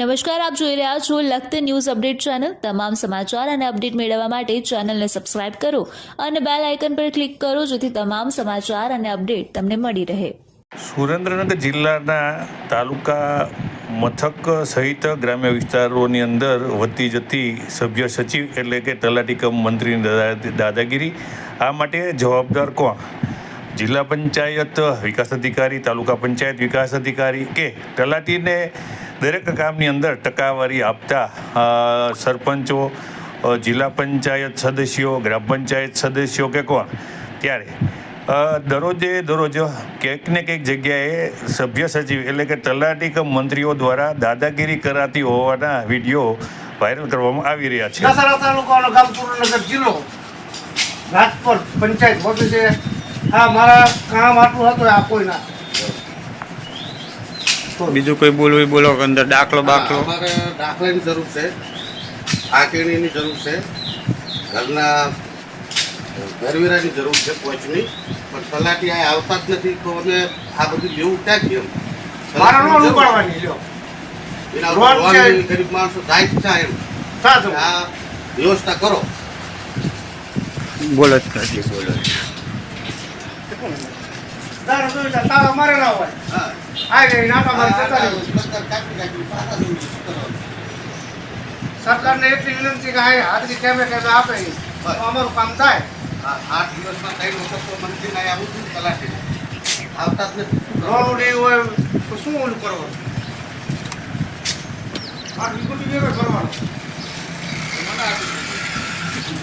નમસ્કાર, આપ જોઈ રહ્યા છો લખત ન્યૂઝ અપડેટ ચેનલ. તમામ સમાચાર અને અપડેટ મેળવવા માટે ચેનલને સબસ્ક્રાઇબ કરો અને બેલ આઇકન પર ક્લિક કરો જેથી તમામ સમાચાર અને અપડેટ તમને મળી રહે. સુરેન્દ્રનગર જિલ્લાના તાલુકા મથક સહિત ગ્રામ્ય વિસ્તારોની અંદર વધતી જતી સભ્ય સચિવ એટલે કે તલાટી કમ મંત્રીની દાદા- દાદાગીરી. આ માટે જવાબદાર કોણ? જિલ્લા પંચાયત વિકાસ અધિકારી, તાલુકા પંચાયત વિકાસ અધિકારી કે તલાટીને દરેક કામની અંદર ટકાવારી આપતા સરપંચો જિલ્લા પંચાયત સદસ્યો, ગ્રામ પંચાયત સદસ્યો કે કોણ? ત્યારે દરરોજે દરરોજ ક્યાંક ને ક્યાંક જગ્યાએ સભ્ય સચિવ એટલે કે તલાટી કે મંત્રીઓ દ્વારા દાદાગીરી કરાતી હોવાના વીડિયો વાયરલ કરવામાં આવી રહ્યા છે. રાજકોટ પંચાયત ઓફિસે આ મારા કામ આટલું હતું આ કોઈ ના. બીજું કોઈ બોલવું બોલો અંદર દાખલો બાખલો. અમારે દાખલાની જરૂર છે. આકેણીની જરૂર છે. ઘરના ઘરવેરાની જરૂર છે પોચની. પણ તલાટી આ આવતા જ નથી તો અમે આ બધું લેવું ક્યાં કેમ મારા લોન ઉપાડવાની લ્યો. એના લોન લોન છે. ગરીબ માણસો જાય ક્યાં એમ. આ વ્યવસ્થા કરો. બોલો જ બોલો જ. તારા જોઈ જા, તારા મારે ના હોય હા આ ગઈ નાકા મારે જતા રહેવું. છે. સરકારને એટલી વિનંતી કે આ હાથની કેમે કેમે આપે અમારું કામ થાય આઠ દિવસમાં ત્રણ વખત તો મંત્રી ના આવું છું તલાટી આવતા ઉડી હોય તો શું ઓલું કરવાનું આ વીકુટી વેરો કરવાનું મને દીધું.